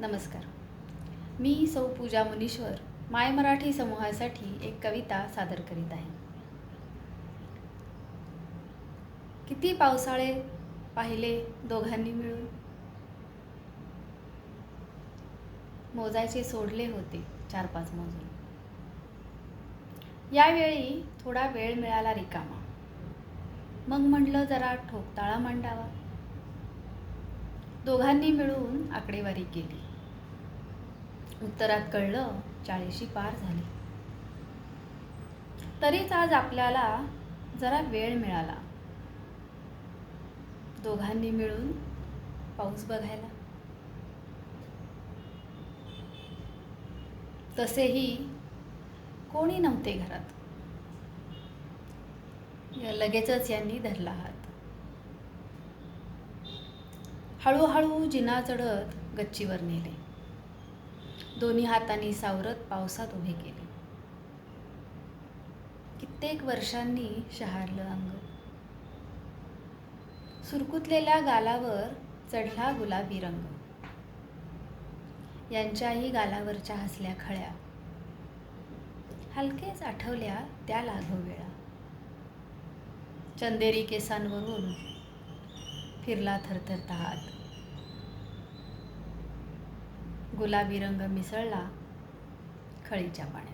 नमस्कार. मी सौ पूजा मुनीश्वर माय मराठी समूहासाठी एक कविता सादर करीत आहे. किती पावसाळे पाहिले दोघांनी मिळून? मोजायचे सोडले होते चार पाच मोजून. यावेळी थोडा वेळ मिळाला रिकामा. मग म्हटलं जरा ठोकताळा मांडावा. दोघांनी मिळून आकडेवारी केली. उत्तरात कळलं चाळीशी पार झाली. तरीच आज आपल्याला जरा वेळ मिळाला. दोघांनी मिळून पाऊस बघायला. तसेही कोणी नव्हते घरात. लगेचच यांनी धरला हात. हळूहळू जिना चढत गच्चीवर नेले. दोन्ही हातांनी सावरत पावसात उभे केले. कित्येक वर्षांनी शहारलं अंग. सुरकुतलेल्या गालावर चढला गुलाबी रंग. यांच्याही गालावरच्या हसल्या खळ्या. हलकेच आठवल्या त्या लाघव वेळा. चंदेरी केसांवरून फिरला थरथरता हात गुलाबी रंग मिसळला खळीच्या पाण्यात.